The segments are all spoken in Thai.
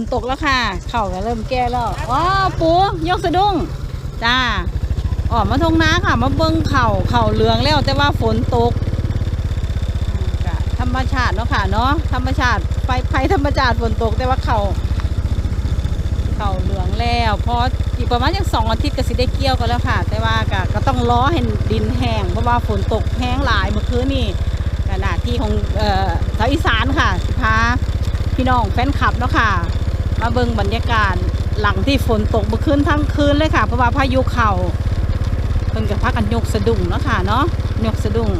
นตกแล้วค่ะ เข่าก็เริ่มแก่แล้วว้าปูยกสะดุ้งจ้าออกมาทงน้าค่ะ มาเบิ้งเข่าเข่าเหลืองแล้วแต่ว่าฝนตกธรรมชาติเนาะค่ะเนาะธรรมชาติไฟไฟธรรมชาติฝนตกแต่ว่าเข่าเข่าเหลืองแล้วพออีกประมาณยังสองอาทิตย์ก็สิได้เกี่ยวกันแล้วค่ะ แต่ว่าก็ก็ต้องล้อให้ดินแห้งเพราะว่าฝนตกแห้งหลายเมื่อคืนนี่ขณะที่ของเอ่อชาวอีสานค่ะพาพี่น้องแฟนคลับเนาะค่ะ มาเบิ่งบรรยากาศหลังที่ฝนตกเมื่อคืนทั้งคืนเลยค่ะ เพราะว่าพายุเข่าเพิ่นกับพักกันยกสะดุ้งเนาะค่ะเนาะยกสะดุ้ง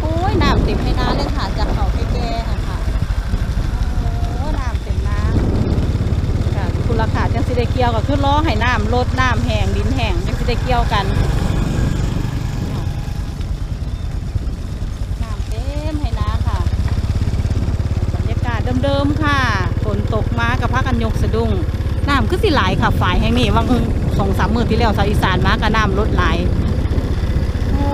โอ้ยน้ำเต็มให้น้าเลยค่ะจากเขาแก่ๆค่ะค่ะโอ้น้ำเต็มน้ำค่ะคุณราคาจังสิได้เกี่ยวก็คือล้อให้น้ำลดน้ำแห้งดินแห้งจังสิได้เกี่ยวกันน้ำเต็มให้น้าค่ะบรรยากาศเดิมๆค่ะ ฝนตกมากับพักกันยกสะดุ้งน้ำคือสิหลายค่ะฝ่ายแห่งนี้วังสองสามมือที่แล้วชาวอีสานมากับน้ำลดหลายโอ้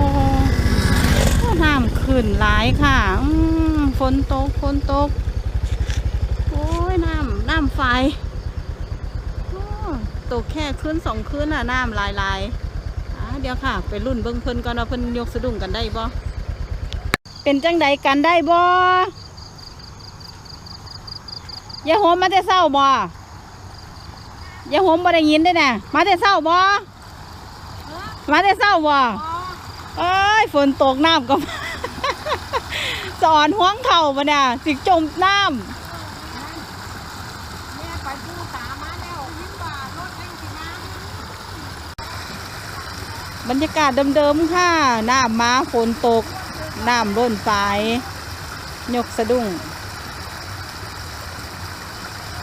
น้ำขึ้นหลายค่ะอืฝนตกฝนตก โอ้ยน้ำน้ำไฟตกแค่คืนสองคืนน่ะน้ำลายลายอ่าเดี๋ยวค่ะ ไปรุ่นเบิ้งเพิ่นก่อนว่าเพิ่นยกสะดุ้งกันได้บ่เป็นจังใดกันได้บ่ ยายโหมมาแต่เศร้าบ่ยายโหมบ่ได้ยินได้น่ะ มาแต่เศร้าบ่มาแต่เศร้าบ่เอ้ยฝนตกน้ำก็สอนห่วงเข่าบ่เนี่ยสิจมน้แม่ไปผู้ตามาแล้วยิ้มว่ารถแม่งสิมาำบรรยากาศเดิมๆค่ะน้ำมาฝนตกน้ำล้นฝายยกสะดุ้ง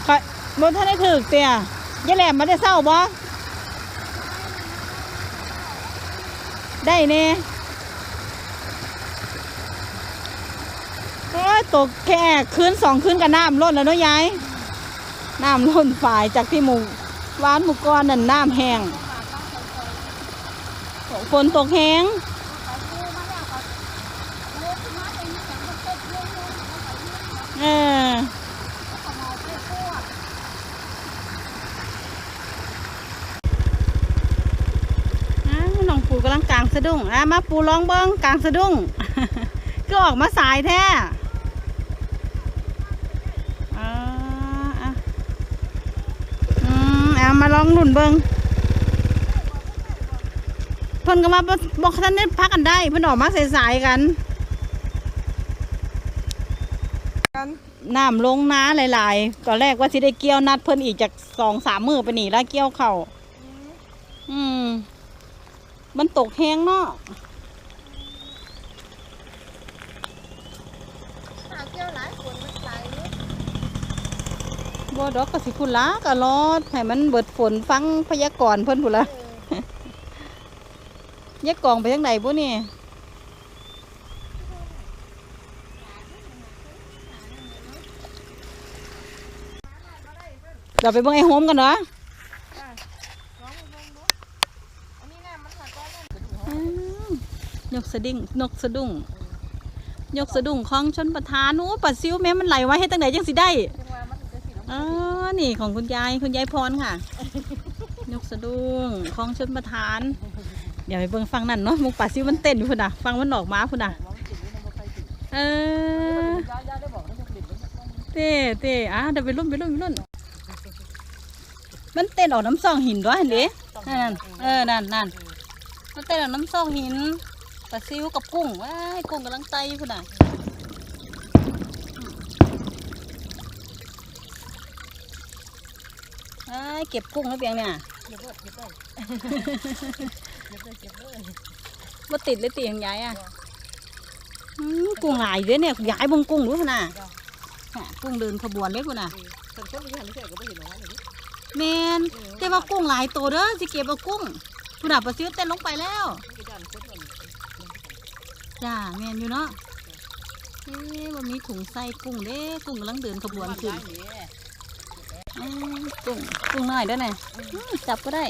ค่ะ บนท่านได้ถึกเตียยายแหลมมาแต่เศร้าบ่ได้เน่โอ้ยตกแค่คืนสองคืนกับน้ำล้นแล้วเนาะยายน้ำล้นฝ่ายจากที่หมู่วานหมู่ก้อนนั่นน้ำแห้งฝนตกแห้ง ไปผู้มาแล้วก็รถมาเองแข็งก็เต็มเลยเลย เออ ก็มาเพื่อพวก อ่าน้องปูกำลังกลาง สะดุ้งอะมาปูลองเบิ้งกลางสะดุ้ง ก็ออกมาสายแท้อะอืมเอามาลองหนุนเบิงเพิ่นก็มาบอกท่านได้พักกันได้เพิ่นออกมาสายๆกันกันน้ำลงน้าหลายๆตอนแรกว่าสิได้เกี่ยวนัดเพิ่นอีกจากสองสามมือไปหนีแล้วเกี่ยวเข่าอืม มันตกแห้งเนาะหาเกี่ยวหลายคนมันไหลบ่ดอกก็สิพุ่นละก็รอให้มันเบิดฝนฟังพยากรณ์เพิ่นพุ่นละเออยายกองไปทางไหนบุนี่เราไปเบิ่งไอ้โฮมกันเนาะ ลองลองดูอันนี้น่ะมันหาก้อนนั่น อืม ยกสะดิ่งนกสะดุ้ง ยกสะดุ้งของชนประธานโอ้ปัดซิวแม่มันไหลไว้ให้ตั้งไหนจังสิได้จังว่ามันจะสิลงอ๋อนี่ของคุณยายคุณยายพรค่ะ ยกสะดุ้งของชนประธาน เดี๋ยวไปเบิ่งฟังนั่นเนาะมุกป่าซิวมันเต้นอยู่พุ่นน่ะฟังมันออกมาพุ่นน่ะลองกินนี่มันบ่ไปกินเออยายๆได้บอกให้มันกินมันมันเต้เต้อะเดี๋ยวไปรุ่นไปรุ่นไปรุ่นมันเต้นออกน้ำซองหินด้วยเห็นดินั่นๆเออนั่นนั่นมันเต้นออกน้ำซองหิน ปลาซิวกับกุ้งว้ายกุ้งกำลังไตพุ่นน่ะว้ายเก็บกุ้งแล้วเปียงเนี่ยเก็บเบิดเก็บเบิดเก็บเบิดเก็บเบิดว่าติดเลยตีของยายอะอืมกุ้งหลายเด้อเนี่ยยายเบงกุ้งรู้ขนาดฮะกุ้งเดินขบวนเล็กพุ่นน่ะคนคนที่หันไม่ใช่ก็ไม่เห็นหรอกว่าเลยแมนแต่ว่ากุ้งหลายตัวเด้อสิเก็บเอากุ้งพุ่นน่ะปลาซิวเต้นลงไปแล้วไม่ได้คนมัน จ้าแมนอยู่เนาะเอ๊ะวันนี้ถุงใส่กุ้งเด้กุ้งกำลังเดินขบวนขึ้นอืมกุ้งกุ้งน้อยเด้อน่ะอืมจับก็ได้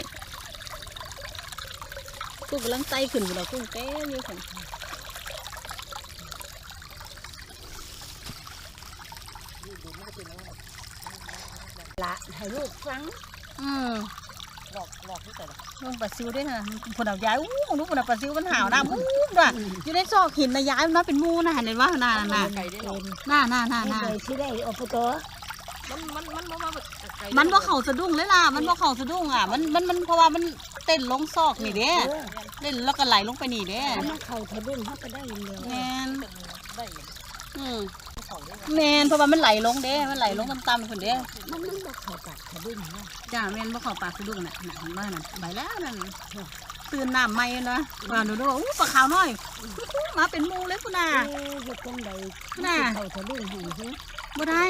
กุ้งกำลังไต่ขึ้นอยู่แล้วกุ้งเต้นอยู่ค่ะละให้ลูกฟังอืม หลอกหลอกที่ใส่ละลุงปลาซิวด้วยนะผุนเอาย้ายอู้ลูกผุนเอาปลาซิวมันหาวน้ำอู้ด่ะอยู่ในซอกหินนะย้ายมันมาเป็นหมูนะเห็นว่าน่าน่ะไก่ได้หรอน่าน่าน่าให้น่าเลยสิได้อปตมันมันมันมันมาไก่มันบ่เข่าสะดุ้งเลยล่ะ มันบ่เข่าสะดุ้งอะ มันมันมันเพราะว่ามันเต้นลงซอกนี่เด้เออเต้นแล้วก็ไหลลงไปนี่เด้ถ้ามันเข้าทะลุเขาก็ได้เดียวแมนได้อืมเขาได้ แมนเพราะว่ามันไหลลงเด้ มันไหลลงต่ำๆคนเด้ มันมันบ่เข้าปากทะลุนะจ้าแมนบ่เข่าปากสะดุ้งน่ะน่ะเห็นบ้านั่นใบแล้วนั่นตื่นน้ำใหม่นะว่าหนูดูว่าอู้ปลาขาวน้อยมาเป็นหมูเลยคุณน่ะเอออยู่ตรงใดน่ะเข้าทะลุให้ซิบ่ได้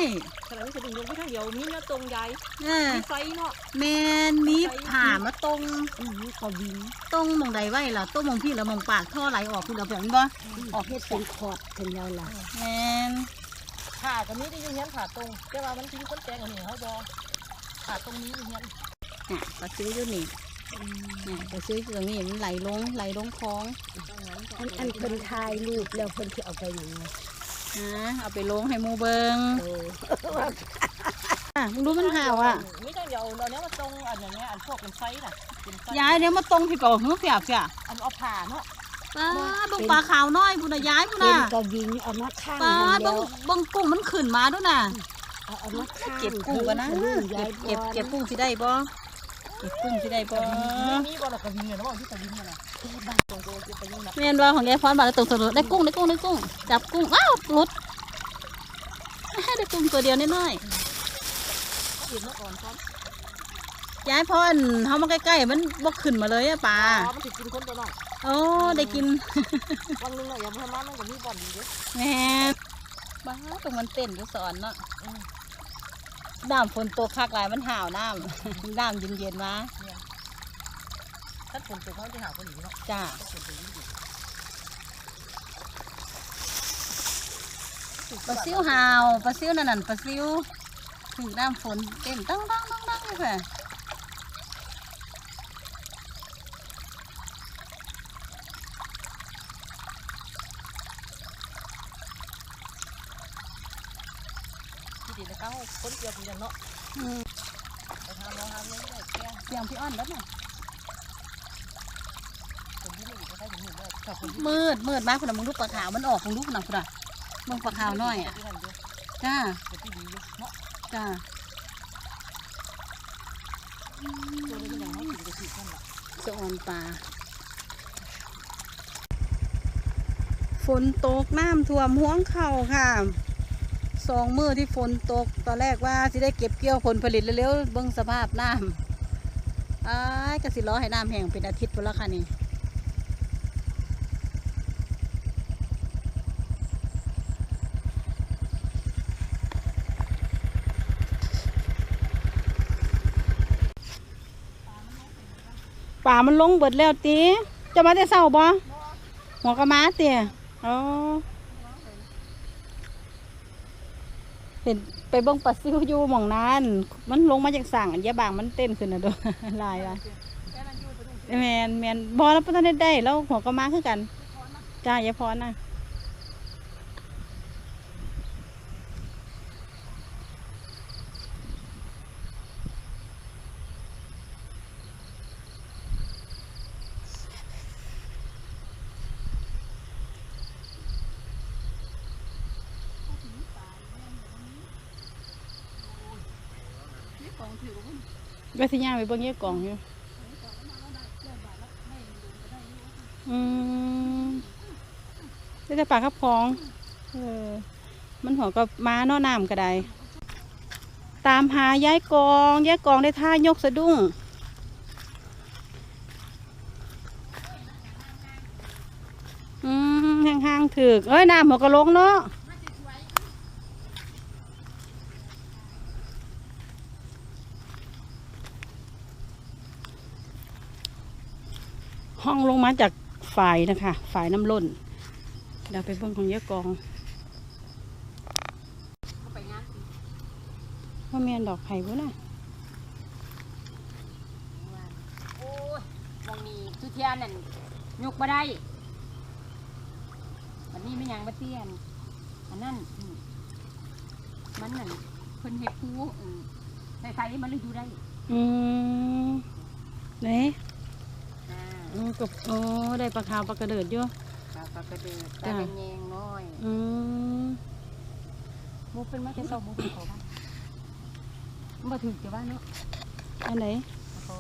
ขณะที่จะดึงลงไปทางเดียวมีเนื้อตรงใหญ่เออมีไฟเนาะแมนมีผ่ามาตรงอือก็วิ่งตรงหมองใดไว้ล่ะตรงหมองพี่แล้วหมองปากท่อไหลออกคุณเอาแบบนี้บ่ออกเฮ็ดเป็นขอดเป็นแล้วล่ะแมน ผ่ากับนี้ได้ยังยันผ่าตรง แต่ว่ามันทิ้งคนแตงอันนี้เขาบอผ่าตรงนี้ยังยันอะปลาซิวอยู่นี่อะปลาซิวอยู่ตรงนี้มันไหลลงไหลลงคลองอันอันเพิ่นถ่ายรูปแล้วเพิ่นสิเอาไปหยังไงนะเอาไปลงให้หมูเบิงเอออะมึงรู้มันห่าวอะมีทางเดียวเราเนี้ยมาตรงอันอย่างเงี้ยอันพวกเป็นไฟน่ะเป็นไฟย้ายเดี๋ยวมาตรงพี่เป่าหื้อเสียบเสียอันเอาผ่าเนาะ ป้าเบังปลาขาวน้อยพุ่นน่ะย้ายพุ่นเป็นน่ะก็วิ่งเอามาข้างป้าหันเบัแล้งวเบังกุ้งมันขึ้นมาด้วยน่ะ เอาเอามาข้างเก็บกุ้งกันนะทะลุเก็ย้าบยเก็บเก็บกุ้งสิได้บ่เก็บกุ้งสิได้บ่มีบ่เราก็วิ่งเลยนะว่าที่จะวิ่งเลยนะที่บ้านตรงโกจะไปยังนะแม่นว่าของยายพรบาทแล้วตรงสรุปได้กุ้งได้กุ้งได้กุ้งจับกุ้งอ้าวหลุดได้กุ้งตัวเดียวน้อยเห็นเมื่อก่อนครับๆยายพรเฮามาใกล้ๆมันบ่ขึ้นมาเลยอะปลา อ๋อมันถึงกินคนตัวน้อย โอ้ได้กินวันนึงอะอย่ามาทำมันกับมีบ่อนดีด้วยแม่บ้าตรงมันเต้นอยู่สอนเนาะน้ำฝนตกคักหลายมันห่าวน้ำน้ำเย็นๆมาถ้าฝนตกเขาจะหาคนหนีเนาะจ้าฝนตกยิ่งดีปลาซิวห่าวปลาซิวนั่นน่ะปลาซิวถึงน้ำฝนเต้นตั้งตั้งตั้งตั้งเลยค่ะ ที่ดีนะ ครับคนเกี่ยวกันเนาะอืมไปทำน้องทำยังไม่ได้แก่เสียงพี่อ้อนแล้วน่ะคนที่ไม่อยู่ก็ได้ถึงหนึ่งได้แต่คนที่มืดมืดมากคุณน่ะมึงลูกปลาขาวมันออกของลูกน่ะคุณน่ะมึงปลาขาวน้อยอะที่ทำเยอะจ้าแต่ที่ดีเยอะเนาะจ้าตัวนี้ก็ยังไม่ถึงจะถึงขั้นละสะออนปลาฝนตกน้ำท่วมห้วงเข่าค่ะ สองมือที่ฝนตกตอนแรกว่าสิได้เก็บเกี่ยวผลผลิตเร็วๆเบิ่งสภาพน้ำอ้ายกสิรอให้น้ำแห้งเป็นอาทิตย์พุ่นละค่ะนี่ป่ามันลงเบิดแล้วตีจะมาแต่เศร้าบ่หัวกระมาเตี๋ยอ๋อ เป็นไปเบิ่งปลาซิวอยู่หม่องนั้น มันลงมาจากสั่งอันยาบางมันเต้นขึ้นนะโดนลายละแมนแมนบอแล้วพระท่านได้ได้แล้วหัวก็มาขึ้นกันจ้าอย่าพรนะ ก็สิย่างไปเบิ่งเยี่ยกล่องอยู่อืมได้แต่ปลาครับพองเออมันหัวก็มาเนอน้ำก็ได้ ตามหาย้ายกองย้ายกองได้ท่ายกสะดุ้งอืมห่างๆถึกเอ้ยน้ำหัวกระลงเนาะ ห้องลงมาจากฝ่ายนะคะฝ่ายน้ำล้นเดี๋ยวไปเบิ่งของเยอะกองว่าเมียนดอกไผ่บุ้น่ะโอ้ยมองนี้ทุเทียนนั่นยกมาได้วันนี้ไม่ยังมาเตี้ยนอันนั้นอืมมันนั่นเพิ่นเฮ็ดคูอืมใส่ๆมันเลยอยู่ได้ อืมไหนอ่าอ๋อกับอ๋อได้ปลาขาวปลากระเดิดอยู่ปลาปลากระเดือกปจ้ะลาแยงน้อยอืมหมูเป็นมาแต่เช้าหมูเป็นเขาบ้านมันบ่ถึงจะว่าเนาะอันไหน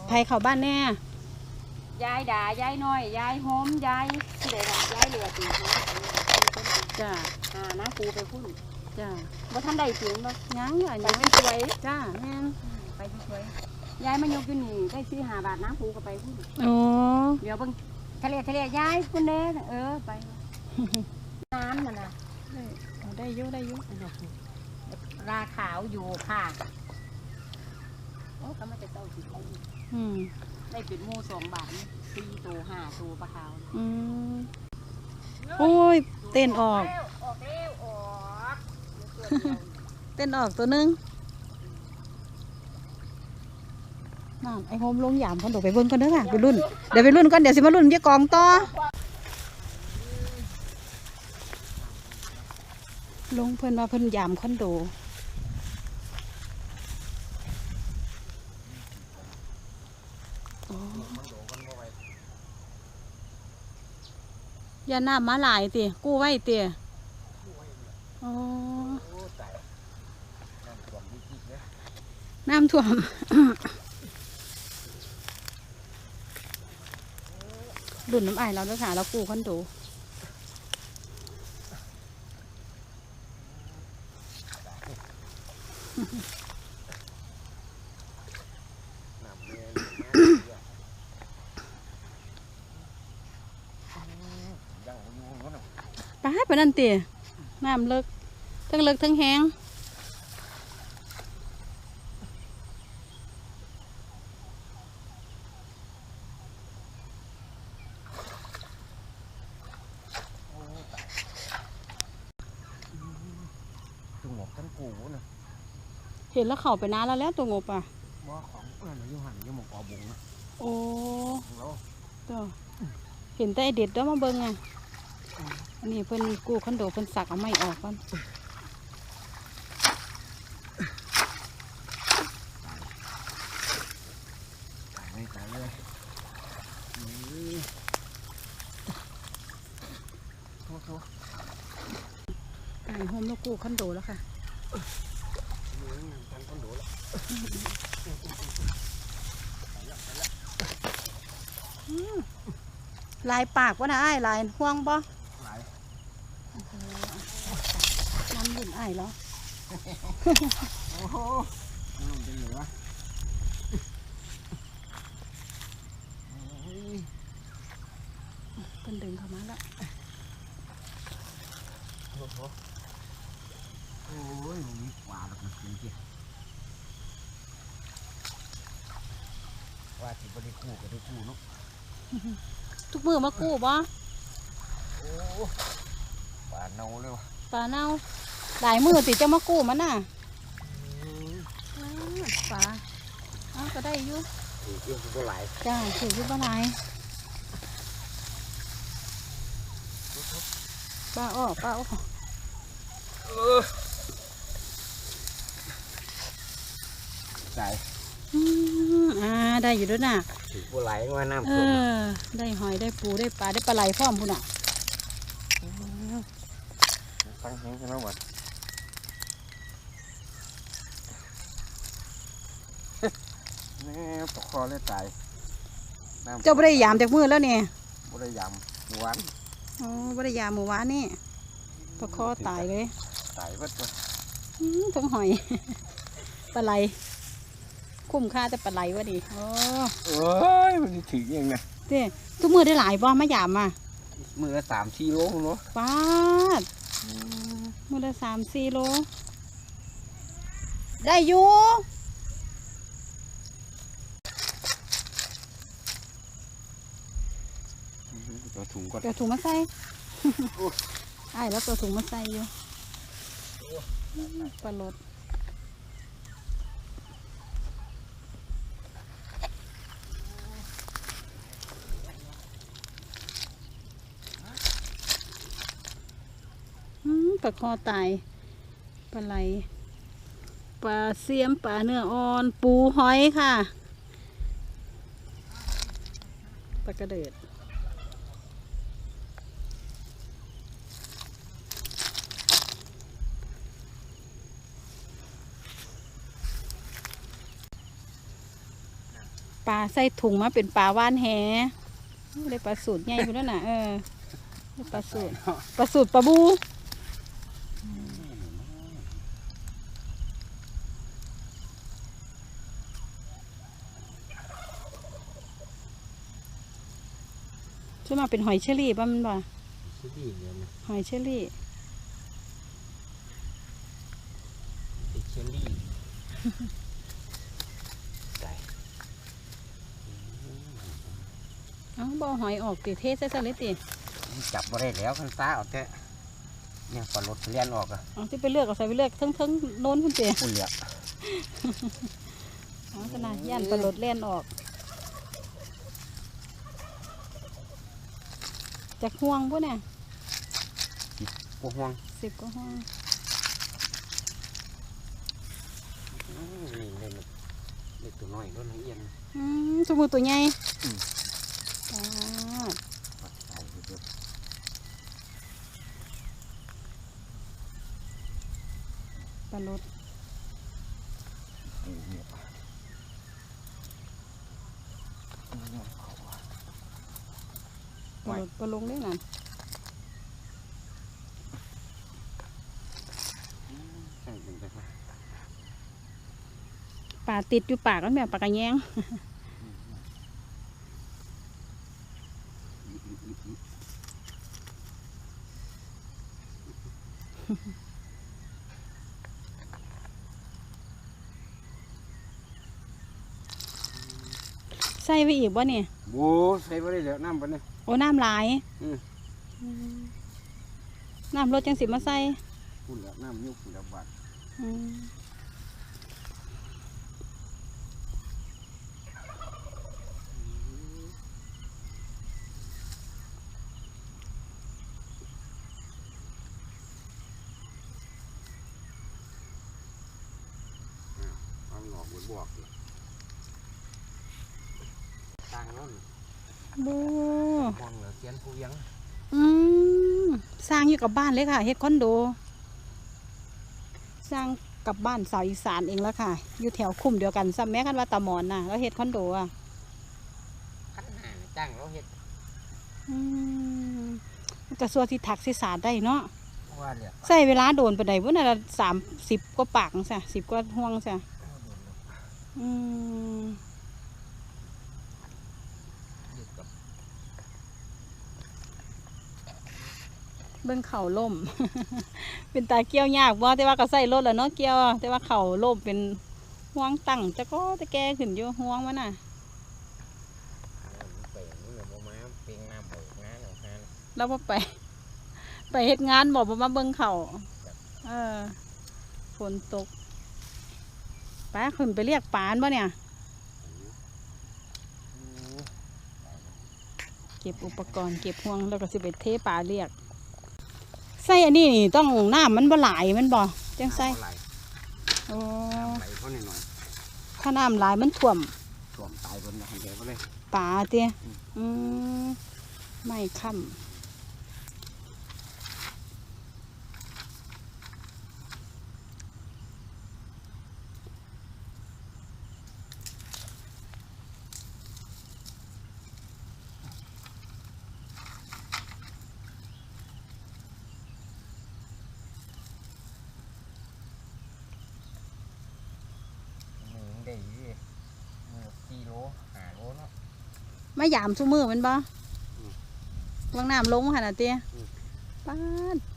ไผเข้าบ้านแน่ยายด่ายายน้อยยายหอมยายที่ไหนล่ะยายเหลือตีหัวจ้าอ่าน้าปูไปพุ่นจ้าบ่ทันได้ถึงบ่ยังอะไปยังไม่สวยจ้าแม่นไปสวย ยายมายกอยู่นี่ได้ซื้อหาบาทน้าปูก็ไปพุ่นโอ้เดี๋ยวเบิ่งทะเลทะเลยายพุ่นเด้เออไป น้ำน่ะนะเอาได้อยู่ได้อยู่ราขาวอยู่ค่ะโอ้เขามาจะเจ้าสิไปอืมได้เป็นหมูสองบาทนี่สี่ตัวห้าตัวปลาขาวอืมโอ้ย เต้นออกเร็วออกเร็วออกเดี๋ยวตัวเดียวเต้นออกตัวหนึง นั่นไอ้โฮมลงยามคนโดไปเบิ่งกันเด้อค่ะไปรุ่นเดี๋ยวไปรุ่นกันเดี๋ยวสิมารุ่นยี่กองต่อลงเพิ่นว่าเพิ่นยามคอนโดยาน้ำมาหลายติกู้ไว้ติอ๋อน้ำท่วม ดุนน้ำไอายเราด้วยค่ะเรากู้คอนโดตายไปนั่นตีน้ำเลิกทั้งเลิกทั้งแห้ง ตัวหมกกันกูนะ เห็นแล้วเข่าไปนานแล้วแล้วตัวงบอะบ่ของเอออยู่หันอยู่หมกกอบงนะโอ้ของเราตัวเห็นแต่ไอเด็ดแล้วมาเบิ่งอะอันนี้เพิ่นกู้คอนโดเพิ่นสักเอาไม่ออกก่อนตายเลยตายเลยนี่โทษโทษไอ้โฮมเรากู้คอนโดแล้วค่ะ นี่กันต้นโดแล้ว ลายปากวะนะไอ้ายลายห่วงบ่หลายน้ำบุญไอ้ายเหรอโอ้โหน้ำเป็นเหลือโอ้ยเพิ่นดึงเข้ามาแล้วโอ้โหโอ้ยมันมีกว่าแบบนี้จริงว่าที่บริคู่ก็ได้คู่เนาะ ทุกมือมากู้บ่โอ้ปลาเน่าเลยวะปลาเน่าหลายมือติจะมากู้มันน่ะอ้าวปลาอ้าวก็ได้อยู่ถือเกี่ยวกับหลายจ้าถืออยู่บ่หลายปลาอ้อปลาอ้อใส่ อืมอ่าได้อยู่ด้วยน่ะถือบัวไหลว่าน้ำเอท่วมอได้หอยได้ปูได้ปลาได้ปลาไหลพร้อมพุ่นน่ะตั้งแห้งใช่ไหมหมดแม่ตกคอเลยตายน้ำเจ้าบ่ได้ยามจากมือแล้วเนี่ยบ่ได้ยำหวานอ๋อบ่ได้ยามหมู่วานนี่ปลาคอตายเลยตายเบิดเลยอืมทั้งหอย ปลาไหล คุ้มค่าแต่ปลาไหลวะดิโอ้โอ้ยมันสิถึงยังไงเด้ทุกมือได้หลายบ่มายามอะมือละสามสี่โลเนาะปาดมือละสามสี่โล ได้อยู่ตัวถุงก่อนเดี๋ยวถุงมาใส่ไอ้ายแล้วตัวถุงมาใส่อยู่ปลาลด ลาคอตายปลาไหลปลาเสียมปลาเนื้ออ่อน ปูหอยค่ะปลากระเดิดปลาใส่ถุงมาเป็นปลาว่านแหได้ปลาสูตรใหญ่พุ่นแล้วน่ะเออปลาสูตรปลาสูตรปลาบู ช่วยมา เป็นหอยเชอรี่ป่ะมันบ่สุดดีเลยนะหอยเชอรี่ไอ้เชอรี่ไก่เอ้าบ่เอาหอยออกติเทใส่ซะเลยติจับมาได้แล้วคันซ่าเอาแต่เนี่ยปลารถเลียนออกอะเอาที่ไปเลือกเอาใส่ไปเลือกทั้งทั้งๆโน้นพุ่นติปุ่นเหลือเอาขนาดย่านปลาลดเล่นออก จากห่วงพุ่นน่ะพวกห่วงสิบก็ห่วงอืมนี่เล่นเล็กตัวน้อยรถละเอียดอืมสมุตัวใหญ่อืมปลาปัดใส่เยอะปลาลด ๆปูเนี่ยปูเนี่ยเขาว่า ปลาลดปลาลงได้น่ะใช่เป็นไปได้ปลาติดอยู่ปากแล้วแม่ปลากระแยง ใส่ไปอีกบ่เนี่ยโอ้ใส่ไปได้แล้วน้ำไปเนี่ยโอ้น้ำหลายอืมอืมน้ำรถจังสิมาใส่ปุ่นแล้วน้ำยุบปุ่นแล้วบาดอืม เอาหงอกบวบวกเลยต่างโนั่น โบ มองเหลื อเสียนผู้ยังอืมสร้างอยู่กับบ้านเลยค่ะเฮ็ดคอนโด สร้างกับบ้านสาวอีสานเองแล้วค่ะ อยู่แถวคุ้มเดียวกันซ้ำแม้กันว่าตาหมอนน่ะแล้วเฮ็ดคอนโดอะขั้นหาจ้างเราเฮ็ดอืมกระทรวงที่ถักสิสารได้เนาะว่าเนี่ยใส่เวลาโดนไปได้พุ่นน่ะสามสิบกว่าปากซะสิบกว่าห่วงซะอืม อยู่กับ เบิ่งเข่าล่ม เป็นตาเกี้ยวยากบ่แต่ว่าก็ใส่รถแล้วเนาะเกี้ยว แต่ว่าเข่าล่มเป็นห่วงตั้งแต่ก็แต่แกขึ้นอยู่ห่วงมันน่ะเลยบ่มาเปียงน้ำไปงานเอางานแล้วพอไป ไปเฮ็ดงานบอกมาเบิ่งเข่าเออฝนตกป้าขึ้นไปเรียกปานบ่เนี่ยเก็บอุปกรณ์เก็บห่วงแล้วก็สิไปเทปลาเรียก ใส่อันนี้นี่ต้องน้ำมันบ่หลายมันบ่จังใส่ไหลโอ้ไหลเพราะหน่อยถ้าน้ำหลายมันท่วมๆท่วมตายบนนะเดี๋ยวก็เลยปลาเตี้ยอืมไม่ค่ำ หนึ่งได้ยี่มือสี่โล ห้าโลเนาะมายามซุมือแมันบ่อืมวางน้ำลงหันน่ะเตี้ยอืมปลา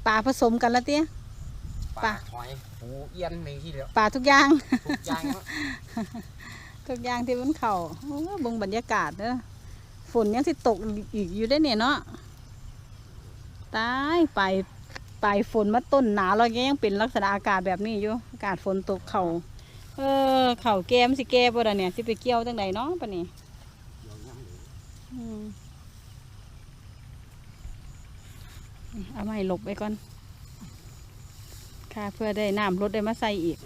ปลาผสมกันละเตี้ยปลาหอยปูเอียนในที่เดียวปลาทุกอย่าง ทุกอย่างเนาะทุกอย่างที่มันเข่าโอ้เบิ่งบรรยากาศเด้อฝนยังสิตกอีกอยู่ได้อเนี่ยเนาะตายไปไปฝนมาต้นหนาวแล้วยังเป็นลักษณะอากาศแบบนี้อยู่อากาศฝนตกเข่า เออเข่าแก้มสิแก้บ่ล่ะเนี่ยสิไปเกี่ยวจังใดเนาะปะนี่เดี๋ยวย่ำเลยอืมเอาไม้หลบไปก่อน ค่ะเพื่อได้น้ำรถได้มาใส่อีก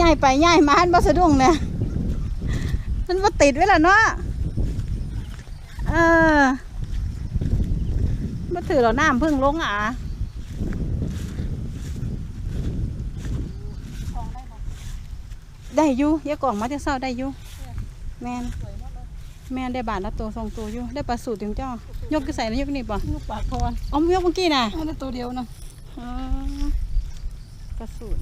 ย่ายไปย่ายมาอันบ่สะดุ้งเนี่ยมันบ่ติดไว้ล่ะเนาะเออบ่ถือเราน้ำพึ่งลงอะได้อยู่ยายกล่องมาแต่เช้าได้อยู่แม่นสวยมากเลยแม่นได้บาทละตัวสองตัวอยู่ได้ปลาสูตรถึงเจ้า ยกกระใส่แล้วยกนี่ป่ะลูกปากคอนอ๋อยกเมื่อกี้น่ะอันนี้ตัวเดียวนะอ๋อปลาสูตร